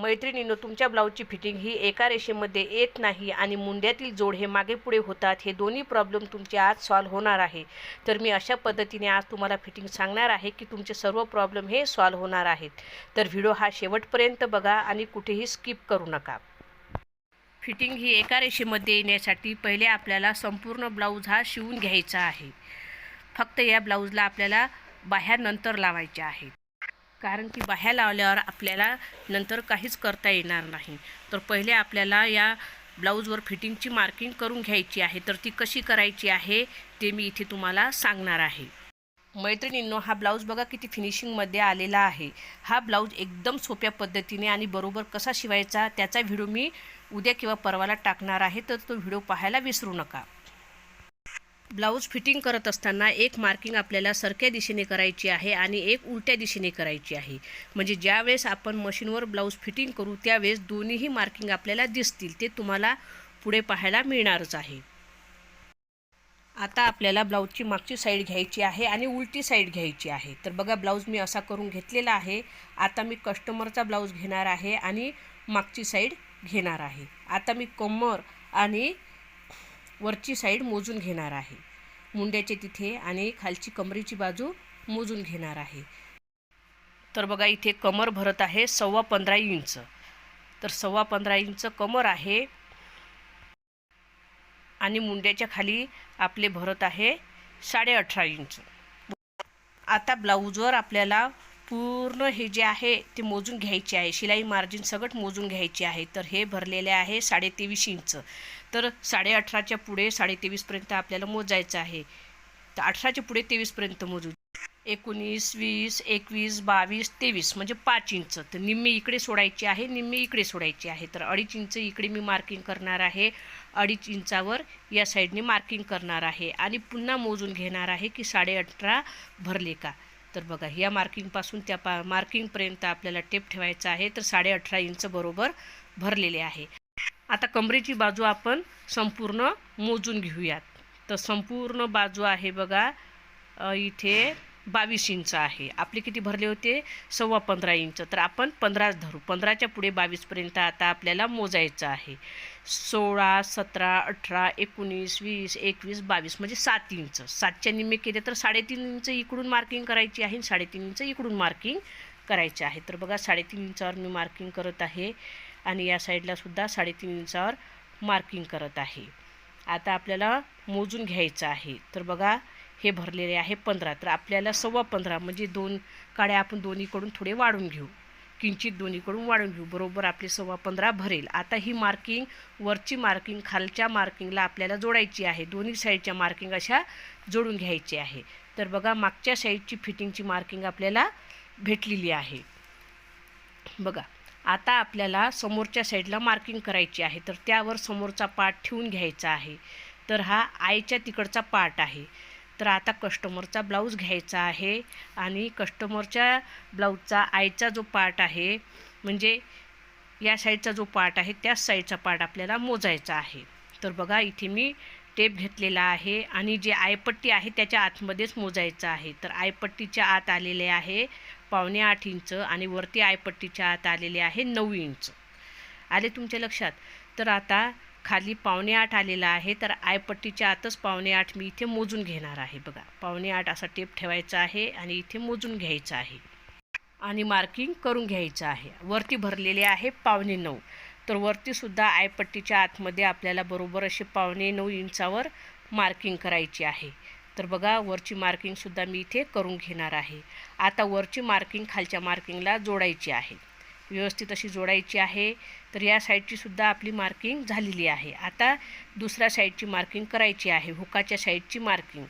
मैत्रिणींनो तुमच्या ब्लाऊजची फिटिंग ही एका रेषेमध्ये येत नाही आणि मुंड्यातील जोड हे मागे पुढे होतात. हे दोन्ही प्रॉब्लेम तुमचे आज सॉल्व्ह होणार आहे. तर मी अशा पद्धतीने आज तुम्हाला फिटिंग सांगणार आहे की तुमचे सर्व प्रॉब्लेम हे सॉल्व्ह होणार आहेत. तर व्हिडिओ हा शेवटपर्यंत बघा आणि कुठेही स्किप करू नका. फिटिंग ही एका रेषेमध्ये येण्यासाठी पहिले आपल्याला संपूर्ण ब्लाऊज हा शिवून घ्यायचा आहे. फक्त या ब्लाऊजला आपल्याला बाह्या नंतर लावायच्या आहेत कारण की बाह्या लावल्यावर आपल्याला नंतर काहीच करता येणार नाही. तर पहिले आपल्याला या ब्लाऊजवर फिटिंगची मार्किंग करून घ्यायची आहे. तर ती कशी करायची आहे ते मी इथे तुम्हाला सांगणार आहे. मैत्रिणींनो हा ब्लाऊज बघा किती फिनिशिंगमध्ये आलेला आहे. हा ब्लाऊज एकदम सोप्या पद्धतीने आणि बरोबर कसा शिवायचा त्याचा व्हिडिओ मी उद्या किंवा परवाला टाकणार आहे. तर तो व्हिडिओ पाहायला विसरू नका. ब्लाऊज फिटिंग करत असताना एक मार्किंग आपल्याला सरक्या दिशेने करायची आहे आणि एक उलट्या दिशेने करायची आहे. म्हणजे ज्यावेळेस आपण मशीनवर ब्लाऊज फिटिंग करू त्यावेळेस दोन्हीही मार्किंग आपल्याला दिसतील ते तुम्हाला पुढे पाहायला मिळणारच आहे. आता आपल्याला ब्लाऊजची मागची साईड घ्यायची आहे आणि उलटी साईड घ्यायची आहे. तर बघा ब्लाऊज मी असा करून घेतलेला आहे. आता मी कस्टमरचा ब्लाऊज घेणार आहे आणि मागची साईड घेणार आहे. आता मी कमर आणि वरची साईड मोजून घेणार आहे. मुंड्याचे तिथे आणि खालची कमरेची बाजू मोजून घेणार आहे. तर बघा इथे कमर भरत आहे सव्वा पंधरा इंच. तर सव्वा पंधरा इंच कमर आहे आणि मुंड्याच्या खाली आपले भरत आहे साडे अठरा इंच. आता ब्लाऊजवर आपल्याला पूर्ण हे जे आहे ते मोजून घ्यायचे आहे. शिलाई मार्जिन सगळं मोजून घ्यायचे आहे. तर हे भरलेले आहे साडेतेवीस इंच. तर साडे अठराच्या पुढे साडे तेवीसपर्यंत आपल्याला मोजायचं आहे. तर अठराच्या पुढे तेवीसपर्यंत मोजू. एकोणीस वीस एकवीस बावीस तेवीस म्हणजे पाच इंच. तर निम्मे इकडे सोडायची आहे निम्मे इकडे सोडायची आहे. तर अडीच इंच इकडे मी मार्किंग करणार आहे. अडीच इंचावर या साईडने मार्किंग करणार आहे. आणि पुन्हा मोजून घेणार आहे की साडे अठरा भरले का? तर बघा या मार्किंगपासून त्या पा मार्किंगपर्यंत आपल्याला टेप ठेवायचा आहे. तर साडे अठरा इंच बरोबर भरलेले आहे. आता कमरेची बाजू आपण संपूर्ण मोजून घेऊयात. तर संपूर्ण बाजू आहे बघा इथे बावीस इंच आहे. आपले किती भरले होते? सव्वा पंधरा इंच. तर आपण पंधराच धरू. पंधराच्या पुढे बावीसपर्यंत आता आपल्याला मोजायचं आहे. सोळा सतरा अठरा एकोणीस वीस एकवीस बावीस म्हणजे सात इंच. सातच्या निम्मे केले तर साडेतीन इंच इकडून मार्किंग करायची आहे आणि साडेतीन इंच इकडून मार्किंग करायचे आहे. तर बघा साडेतीन इंचावर मी मार्किंग करत आहे. आणि या साईडलासुद्धा साडेतीन इंचावर मार्किंग करत आहे. आता आपल्याला मोजून घ्यायचं आहे. तर बघा हे भरलेले आहे पंधरा. तर आपल्याला सव्वा पंधरा म्हणजे दोन काड्या आपण दोन्हीकडून थोडे वाढून घेऊ. किंचित दोन्हीकडून वाढून घेऊ. बरोबर आपले सव्वा पंधरा भरेल. आता ही मार्किंग वरची मार्किंग खालच्या मार्किंगला आपल्याला जोडायची आहे. दोन्ही साईडच्या मार्किंग अशा जोडून घ्यायची आहे. तर बघा मागच्या साईडची फिटिंगची मार्किंग आपल्याला भेटलेली आहे. बघा आता आपल्याला समोरच्या साईडला मार्किंग करायची आहे. तर त्यावर समोरचा पार्ट ठेवून घ्यायचा आहे. तर हा आईच्या तिकडचा पार्ट आहे. तर आता कस्टमरचा ब्लाऊज घ्यायचा आहे आणि कस्टमरच्या ब्लाऊजचा आईचा जो पार्ट आहे म्हणजे या साईडचा जो पार्ट आहे त्याच साईडचा पार्ट आपल्याला मोजायचा आहे. तर बघा इथे मी टेप घेतलेला आहे आणि जे आयपट्टी आहे त्याच्या आतमध्येच मोजायचं आहे. तर आयपट्टीच्या आत आलेले आहे पावणे आठ इंच आणि वरती आयपट्टीच्या आत आलेले आहे नऊ इंच. आले तुमच्या लक्षात? तर आता खाली पावणे आठ आलेला आहे तर आयपट्टीच्या आतच पावणे आठ मी इथे मोजून घेणार आहे. बघा पावणे आठ असा टेप ठेवायचा आहे आणि इथे मोजून घ्यायचं आहे. आणि मार्किंग करून घ्यायचं आहे. वरती भरलेले आहे पावणे नऊ. तर वरतीसुद्धा आयपट्टीच्या आतमध्ये आपल्याला बरोबर असे पावणे नऊ इंचावर मार्किंग करायची आहे. तर बघा वरची मार्किंगसुद्धा मी इथे करून घेणार आहे. आता वरची मार्किंग खालच्या मार्किंगला जोडायची आहे. व्यवस्थित अशी जोडायची आहे. तर या साईडची सुद्धा आपली मार्किंग झालेली आहे. आता दुसऱ्या साईडची मार्किंग करायची आहे. हुकाच्या साईडची मार्किंग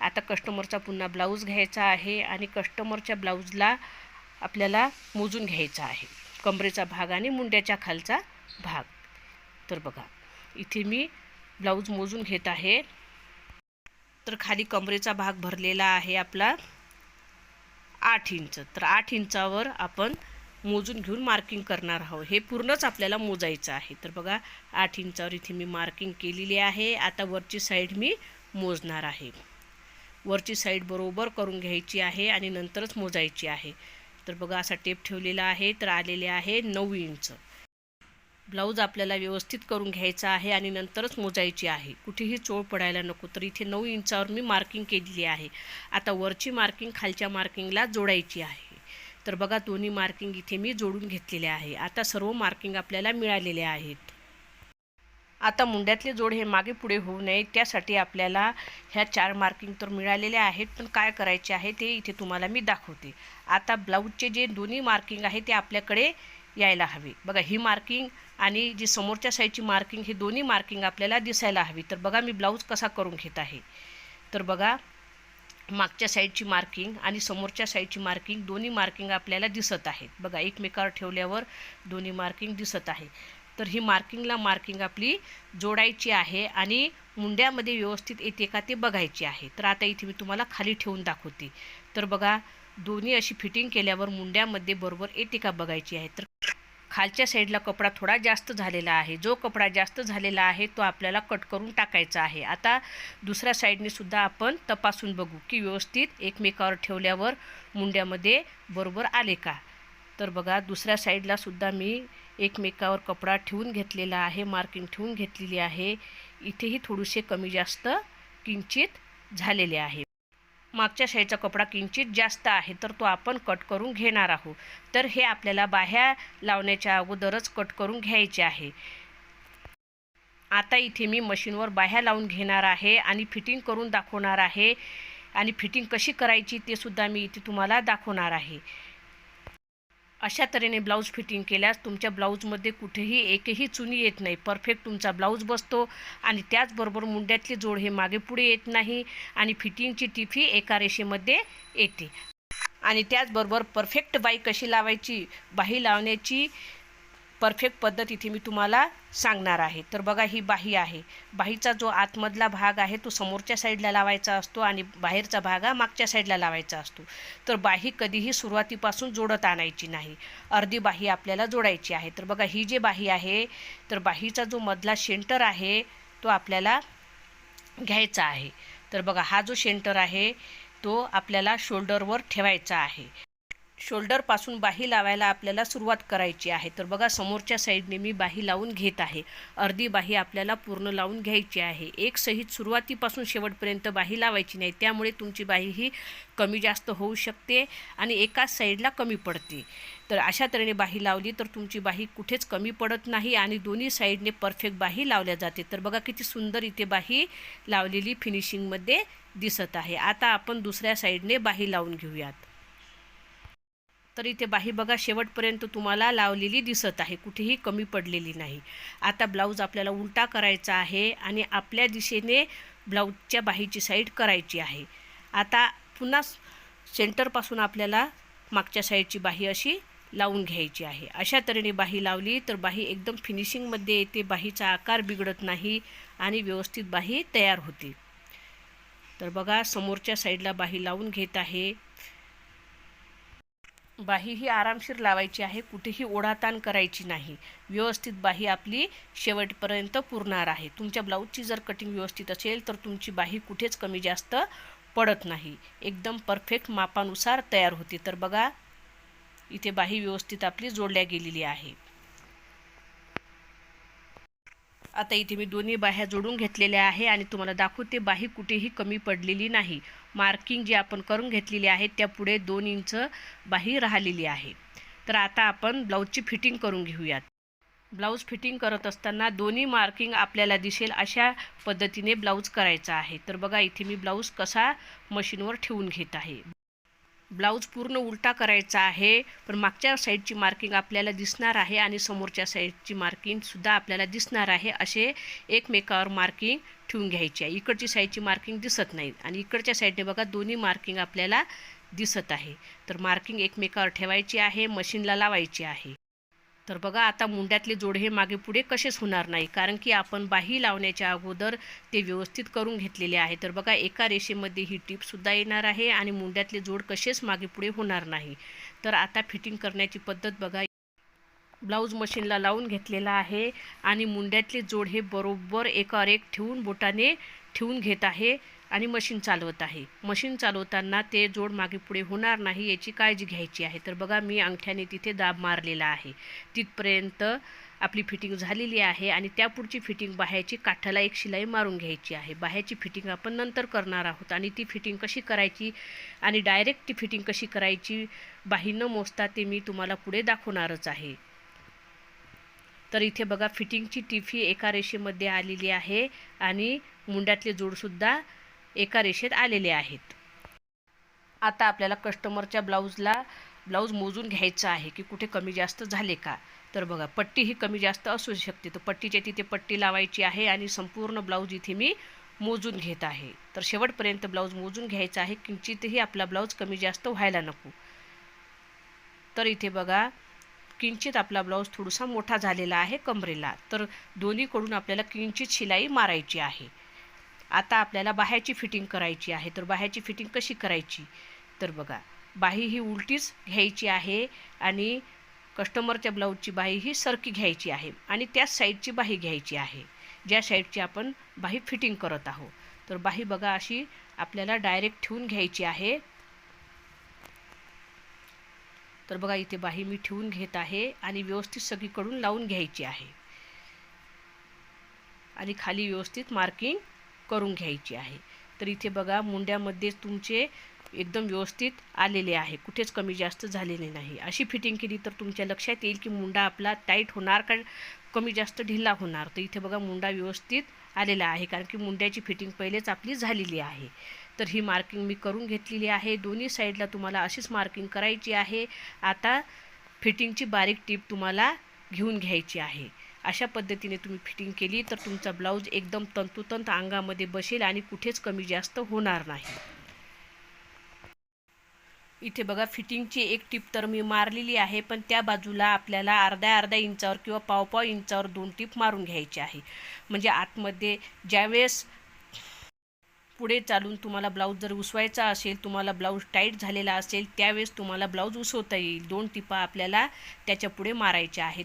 आता कस्टमरचा पुन्हा ब्लाऊज घ्यायचा आहे आणि कस्टमरच्या ब्लाऊजला आपल्याला मोजून घ्यायचा आहे. कमरेचा भाग आणि मुंड्याच्या खालचा भाग. तर बघा इथे मी ब्लाऊज मोजून घेत आहे. तर खाली कमरेचा भाग भरलेला आहे आपला. आठ इंच. तर आठ इंचावर आपण मोजून घेऊन मार्किंग करणार आहोत. हे पूर्णच आपल्याला मोजायचं आहे. तर बघा आठ इंचावर इथे मी मार्किंग केलेली आहे. आता वरची साईड मी मोजणार आहे. वरची साईड बरोबर करून घ्यायची आहे आणि नंतरच मोजायची आहे. तर बघा असा टेप ठेवलेला आहे. तर आलेले आहे नऊ इंच. ब्लाऊज आपल्याला व्यवस्थित करून घ्यायचा आहे आणि नंतरच मोजायची आहे. कुठेही चोळ पडायला नको तर इथे नऊ इंचावर मी मार्किंग केलेली आहे. आता वरची मार्किंग खालच्या मार्किंगला जोडायची आहे. तर बघा दोन्ही मार्किंग इथे मी जोडून घेतलेले आहे. आता सर्व मार्किंग आपल्याला मिळालेले आहेत. आता मुंड्यातले जोड हे मागे पुढे होऊ नये त्यासाठी आपल्याला ह्या चार मार्किंग तर मिळालेल्या आहेत पण काय करायचे आहे ते इथे तुम्हाला मी दाखवते. आता ब्लाऊजचे जे दोन्ही मार्किंग आहे ते आपल्याकडे यायला हवे. बघा ही मार्किंग आणि जी समोरच्या साईडची मार्किंग ही दोन्ही मार्किंग आपल्याला दिसायला हवी. तर बघा मी ब्लाऊज कसा करून घेत आहे. तर बघा मागच्या साईडची मार्किंग आणि समोरच्या साईडची मार्किंग दोन्ही मार्किंग आपल्याला दिसत आहेत. बघा एकमेकावर ठेवल्यावर दोन्ही मार्किंग दिसत आहे. तर ही मार्किंगला मार्किंग आपली जोडायची आहे आणि मुंड्यामध्ये व्यवस्थित येते का ते बघायची आहे. तर आता इथे मी तुम्हाला खाली ठेवून दाखवते. तर बघा दोन्ही अशी फिटिंग केल्यावर मुंड्यामध्ये बरोबर येते का बघायची आहे. तर खालच्या साईडला कपडा थोडा जास्त झालेला आहे. जो कपडा जास्त झालेला आहे तो आपल्याला कट करून टाकायचा आहे. आता दुसऱ्या साईडनेसुद्धा आपण तपासून बघू की व्यवस्थित एकमेकावर ठेवल्यावर मुंड्यामध्ये बरोबर आले का? तर बघा दुसऱ्या साईडलासुद्धा मी एकमेकावर कपडा ठेवून घेतलेला आहे मार्किंग ठेवून घेतलेली आहे. इथेही थोडेसे कमी जास्त किंचित झालेले आहे. मागच्या साईडचा कपडा किंचित जास्त आहे तर तो आपण कट करून घेणार आहोत. तर हे आपल्याला बाह्या लावण्याच्या अगोदरच कट करून घ्यायचे आहे. आता इथे मी मशीनवर बाह्या लावून घेणार आहे आणि फिटिंग करून दाखवणार आहे. आणि फिटिंग कशी करायची ते सुद्धा मी इथे तुम्हाला दाखवणार आहे. अशा तऱ्हेने ब्लाऊज फिटिंग केल्यास तुमच्या ब्लाऊजमध्ये कुठेही एकही चुनी येत नाही. परफेक्ट तुमचा ब्लाऊज बसतो आणि त्याचबरोबर मुंड्यातले जोड हे मागे पुढे येत नाही आणि फिटिंगची टिफी एका रेषेमध्ये येते. आणि त्याचबरोबर परफेक्ट बाई कशी लावायची? बाही लावण्याची परफेक्ट पद्धत इथे मी तुम्हाला सांगणार आहे. तर बघा ही बाही आहे. बाहीचा जो आतमधला भाग आहे तो समोरच्या साईडला लावायचा असतो आणि बाहेरचा भाग हा मागच्या साईडला लावायचा असतो. तर बाही कधीही सुरुवातीपासून जोडत आणायची नाही. अर्धी बाही आपल्याला जोडायची आहे. तर बघा ही जी बाही आहे तर बाहीचा जो मधला शेंटर आहे तो आपल्याला घ्यायचा आहे. तर बघा हा जो शेंटर आहे तो आपल्याला शोल्डरवर ठेवायचा आहे. शोल्डरपासून बाही लावायला आपल्याला सुरुवात करायची आहे. तर बघा समोरच्या साईडने मी बाही लावून घेत आहे. अर्धी बाही आपल्याला पूर्ण लावून घ्यायची आहे. एक सहित सुरुवातीपासून शेवटपर्यंत बाही लावायची नाही. त्यामुळे तुमची बाही ही कमी जास्त होऊ शकते आणि एकाच साईडला कमी पडते. तर अशा तऱ्हेने बाही लावली तर तुमची बाही कुठेच कमी पडत नाही आणि दोन्ही साईडने परफेक्ट बाही लावल्या जाते. तर बघा किती सुंदर इथे बाही लावलेली फिनिशिंगमध्ये दिसत आहे. आता आपण दुसऱ्या साईडने बाही लावून घेऊयात. तर इथे बाही बघा शेवटपर्यंत तुम्हाला लावलेली दिसत आहे. कुठेही कमी पडलेली नाही. आता ब्लाऊज आपल्याला उलटा करायचा आहे आणि आपल्या दिशेने ब्लाऊजच्या बाहीची साईड करायची आहे. आता पुन्हा सेंटरपासून आपल्याला मागच्या साईडची बाही अशी लावून घ्यायची आहे. अशा तऱ्हेने बाही लावली तर बाही एकदम फिनिशिंगमध्ये येते. बाहीचा आकार बिघडत नाही आणि व्यवस्थित बाही तयार होते. तर बघा समोरच्या साईडला बाही लावून घेत आहे. बाही ही आरामशीर लावायची आहे कुठेही ओढाताण करायची नाही. व्यवस्थित बाही आपली शेवटपर्यंत पुरणार आहे. तुमच्या ब्लाऊजची जर कटिंग व्यवस्थित असेल तर तुमची बाही कुठेच कमी जास्त पडत नाही. एकदम परफेक्ट मापानुसार तयार होते. तर बघा इथे बाही व्यवस्थित आपली जोडल्या गेलेली आहे. आता इथे मी दोन्ही बाह्या जोडून घेतलेल्या आहे आणि तुम्हाला दाखवते बाही कुठेही कमी पडलेली नाही. मार्किंग जी आपण करून घेतलेली आहे त्या पुढे दोन इंच बाही राहिलेली आहे. तर आता आपण ब्लाऊजची फिटिंग करून घेऊयात. ब्लाऊज फिटिंग करत असताना दोन्ही मार्किंग आपल्याला दिसेल अशा पद्धतीने ब्लाऊज करायचा आहे. तर बघा इथे मी ब्लाऊज कसा मशीनवर ठेवून घेत आहे. ब्लाऊज पूर्ण उलटा करायचा आहे पण मागच्या साईडची मार्किंग आपल्याला दिसणार आहे आणि समोरच्या साईडची मार्किंगसुद्धा आपल्याला दिसणार आहे असे एकमेकावर मार्किंग ठेवून घ्यायची आहे. इकडची साईडची मार्किंग दिसत नाही आणि इकडच्या साईडने बघा दोन्ही मार्किंग आपल्याला दिसत आहे. तर मार्किंग एकमेकावर ठेवायची आहे मशीनला लावायची आहे. तर बघा आता मुंड्यातले जोड हे मागे पुढे कसेच होणार नाही कारण की आपण बाही लावण्याच्या अगोदर ते व्यवस्थित करून घेतलेले आहे. तर बघा एका रेषेमध्ये ही टीपसुद्धा येणार आहे आणि मुंड्यातले जोड कसेच मागे पुढे होणार नाही. तर आता फिटिंग करण्याची पद्धत बघा ब्लाऊज मशीनला लावून घेतलेला आहे आणि मुंड्यातले जोड हे बरोबर एकावर एक ठेवून बोटाने ठेवून घेत आहे. आणि मशीन चालवत आहे. मशीन चालवताना ते जोड मागे पुढे होणार नाही याची काळजी घ्यायची आहे. तर बघा मी अंगठ्याने तिथे दाब मारलेला आहे. तिथपर्यंत आपली फिटिंग झालेली आहे आणि त्या पुढची फिटिंग बाह्याची काठाला एक शिलाई मारून घ्यायची आहे. बाह्याची फिटिंग आपण नंतर करणार आहोत आणि ती फिटिंग कशी करायची आणि डायरेक्ट ती फिटिंग कशी करायची बाही न मोजता ते मी तुम्हाला पुढे दाखवणारच आहे. तर इथे बघा फिटिंगची टिफी एका रेषेमध्ये आलेली आहे आणि मुंड्यातले जोडसुद्धा एका रेषेत आलेले आहेत. आता आपल्याला कस्टमरच्या ब्लाऊजला ब्लाऊज मोजून घ्यायचं आहे की कुठे कमी जास्त झाले का? तर बघा पट्टी ही कमी जास्त असू शकते. तर पट्टीच्या तिथे पट्टी लावायची आहे आणि संपूर्ण ब्लाऊज इथे मी मोजून घेत आहे. तर शेवटपर्यंत ब्लाऊज मोजून घ्यायचा आहे. किंचितही आपला ब्लाऊज कमी जास्त व्हायला नको. तर इथे बघा किंचित आपला ब्लाऊज थोडासा मोठा झालेला आहे कमरेला. तर दोन्हीकडून आपल्याला किंचित शिलाई मारायची आहे. आता आपल्याला बाह्याची फिटिंग करायची आहे. तर बाह्याची फिटिंग कशी करायची? तर बघा बाही ही उलटीच घ्यायची आहे आणि कस्टमरच्या ब्लाऊजची बाही ही सरकी घ्यायची आहे आणि त्याच साईडची बाही घ्यायची आहे. ज्या साईडची आपण बाही फिटिंग करत आहोत. तर बाही बघा अशी आपल्याला डायरेक्ट ठेवून घ्यायची आहे. तर बघा इथे बाही मी ठेवून घेत आहे आणि व्यवस्थित सगळीकडून लावून घ्यायची आहे. आणि खाली व्यवस्थित मार्किंग करून घ्यायची आहे. तर इथे बघा मुंड्यामध्येच तुमचे एकदम व्यवस्थित आलेले आहे. कुठेच कमी जास्त झालेले नाही. अशी फिटिंग केली तर तुमच्या लक्षात येईल की मुंडा आपला टाईट होणार का? कमी जास्त ढिला होणार. तर इथे बघा मुंडा व्यवस्थित आलेला आहे. कारण की मुंड्याची फिटिंग पहिलेच आपली झालेली आहे. तर ही मार्किंग मी करून घेतलेली आहे. दोन्ही साईडला तुम्हाला अशीच मार्किंग करायची आहे. आता फिटिंगची बारीक टीप तुम्हाला घेऊन घ्यायची आहे. अशा पद्धतीने तुम्ही फिटिंग केली तर तुमचा ब्लाऊज एकदम तंतोतंत अंगामध्ये बसेल आणि कुठेच कमी जास्त होणार नाही. इथे बघा फिटिंगची एक टीप तर मी मारलेली आहे पण त्या बाजूला आपल्याला अर्ध्या अर्ध्या इंचावर किंवा पाव पाव इंचावर दोन टीप मारून घ्यायची आहे. म्हणजे आतमध्ये ज्यावेळेस पुढे चालून तुम्हाला ब्लाऊज जर उसवायचा असेल तुम्हाला ब्लाऊज टाईट झालेला असेल त्यावेळेस तुम्हाला ब्लाऊज उसवता येईल. दोन टिपा आपल्याला त्याच्या पुढे मारायच्या आहेत.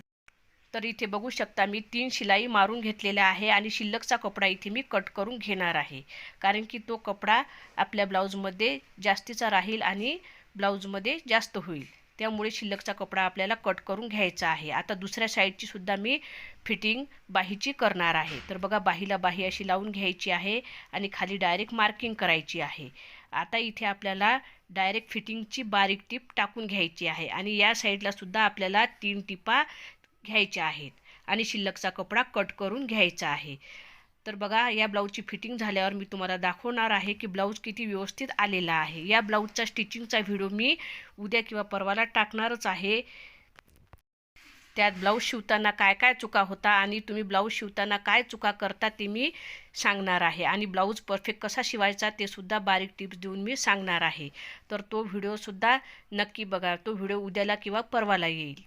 तर इथे बघू शकता मी तीन शिलाई मारून घेतलेल्या आहे आणि शिल्लकचा कपडा इथे मी कट करून घेणार आहे. कारण की तो कपडा आपल्या ब्लाऊजमध्ये जास्तीचा राहील आणि ब्लाऊजमध्ये जास्त होईल. त्यामुळे शिल्लकचा कपडा आपल्याला कट करून घ्यायचा आहे. आता दुसऱ्या साईडची सुद्धा मी फिटिंग बाहीची करणार आहे. तर बघा बाहीला बाही अशी लावून घ्यायची आहे आणि खाली डायरेक्ट मार्किंग करायची आहे. आता इथे आपल्याला डायरेक्ट फिटिंगची बारीक टीप टाकून घ्यायची आहे आणि या साईडला सुद्धा आपल्याला तीन टिपा घ्यायच्या आहेत आणि शिल्लकचा कपडा कट करून घ्यायचा आहे. तर बघा या ब्लाऊजची फिटिंग झाल्यावर मी तुम्हाला दाखवणार आहे की ब्लाऊज किती व्यवस्थित आलेला आहे. या ब्लाऊजचा स्टिचिंगचा व्हिडिओ मी उद्या किंवा परवाला टाकणारच आहे. त्यात ब्लाऊज शिवताना काय काय चुका होता आणि तुम्ही ब्लाऊज शिवताना काय चुका करता ते मी सांगणार आहे. आणि ब्लाऊज परफेक्ट कसा शिवायचा ते सुद्धा बारीक टिप्स देऊन मी सांगणार आहे. तर तो व्हिडिओसुद्धा नक्की बघा. तो व्हिडिओ उद्याला किंवा परवाला येईल.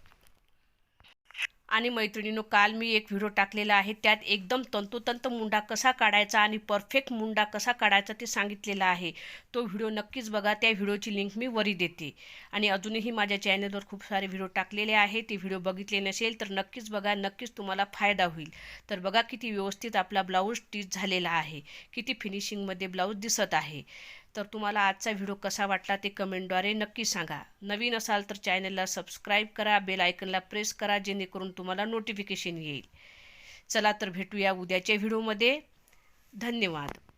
आणि मैत्रिणीनो काल मी एक व्हिडिओ टाकलेला आहे. त्यात एकदम तंतोतंत मुंडा कसा काढायचा आणि परफेक्ट मुंडा कसा काढायचा ते सांगितलेलं आहे. तो व्हिडिओ नक्कीच बघा. त्या व्हिडिओची लिंक मी वरी देते. आणि अजूनही माझ्या चॅनलवर खूप सारे व्हिडिओ टाकलेले आहे ते व्हिडिओ बघितले नसेल तर नक्कीच बघा. नक्कीच तुम्हाला फायदा होईल. तर बघा किती व्यवस्थित आपला ब्लाऊज स्टिच झालेला आहे. किती फिनिशिंगमध्ये ब्लाऊज दिसत आहे. तर तुम्हाला आजचा व्हिडिओ कसा वाटला ते कमेंटद्वारे नक्की सांगा. नवीन असाल तर चॅनलला सबस्क्राईब करा बेल आयकनला प्रेस करा जेणेकरून तुम्हाला नोटिफिकेशन येईल. चला तर भेटूया उद्याच्या व्हिडिओमध्ये. धन्यवाद.